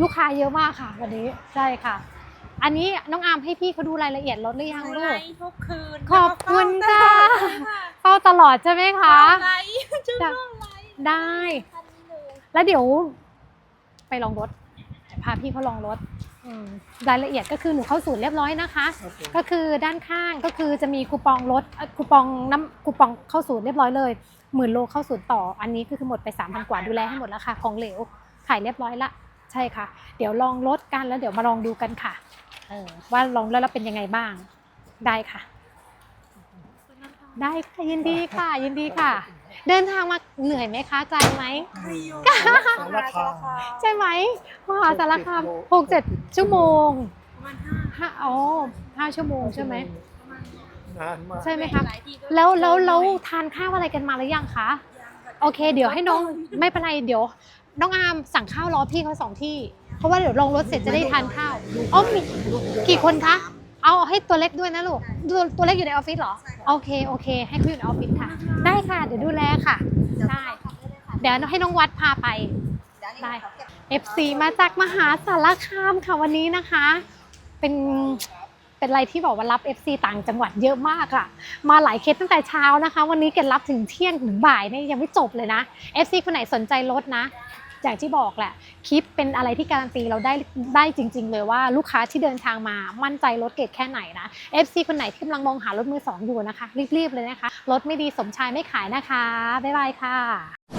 ลูกค้าเยอะมากค่ะ วันนี้ใช่ค่ะ อันนี้น้องอาร์มให้พี่เขาดูรายละเอียดรถหรือยังดูลูไลกฟ์ทุกคืนขอบคุณค่ะค่ะ เฝ้าตลอดใช่ไหมคะ ไลฟ์จะร่วมไลฟ์ได้ คันนี้เลยแล้วเดี๋ยวไปลองรถพาพี่เขาลองรถอืมรายละเอียดก็คือหนูเข้าศูนย์เรียบร้อยนะคะก็คือด้านข้างก็คือจะมีคูปองรถเอ่อคูปองน้ำคูปองเข้าศูนย์เรียบร้อยเลยหมื่นโลเข้าศูนย์ต่อ อันนี้ก็คือหมดไป3 0 0 0กว่าดูแลให้หมดแล้วค่ะของเหลวขายเรียบร้อยละ ใช่ค่ะ เดี๋ยวลองรถกันแล้วเดี๋ยวมาลองดูกันค่ะเออว่าลองแล้วแล้วเป็นยังไงบ้าง ได้ค่ะ ได้ค่ะยินดีค่ะ ยินดีค่ะ เดินทางมาเหนื่อยไหมคะไกลไหมใครอยู่สารคาม ใช่ไหมมหาสารคามหกเจ็ดชั่วโมงประมาณห้าห้าอ๋อห้าชั่วโมงใช่ไหมประมาณนานมากใช่ไหมคะหลายที่ก็แล้วแล้วแล้วทานข้าวอะไรกันมาหรือยังคะยังแบบโอเค เดี๋ยวให้น้องไม่เป็นไรเดี๋ยว น้องอาร์มสั่งข้าวรอพี่เขาสองที่ เพราะว่าเดี๋ยวลงรถเสร็จจะได้ทานข้าวอ๋อมีกี่คนคะ เอาให้ตัวเล็กด้วยนะลูกตัวตัวเล็กอยู่ในออฟฟิศเหรอ โอเคโอเค ให้เขาอยู่ในออฟฟิศค่ะ ได้ค่ะ เดี๋ยวดูแลค่ะ ได้ เดี๋ยวให้น้องวัดพาไป ได้ FC มาจากมหาสารคามค่ะวันนี้นะคะ เป็นเป็นอะไรที่บอกว่ารับ FC ต่างจังหวัดเยอะมากอะมาหลายเคสตั้งแต่เช้านะคะ วันนี้เกดรับถึงเที่ยงถึงบ่ายเนี่ยยังไม่จบเลยนะ FC คนไหนสนใจรถนะ อย่างที่บอกแหละคลิปเป็นอะไรที่การันตีเราได้ได้จริง ๆ เลยว่าลูกค้าที่เดินทางมามั่นใจรถเกรดแค่ไหนนะ FC คนไหนที่กำลังมองหารถมือสองอยู่นะคะ รีบๆเลยนะคะ รถไม่ดีสมชายไม่ขายนะคะ บ๊ายบายค่ะ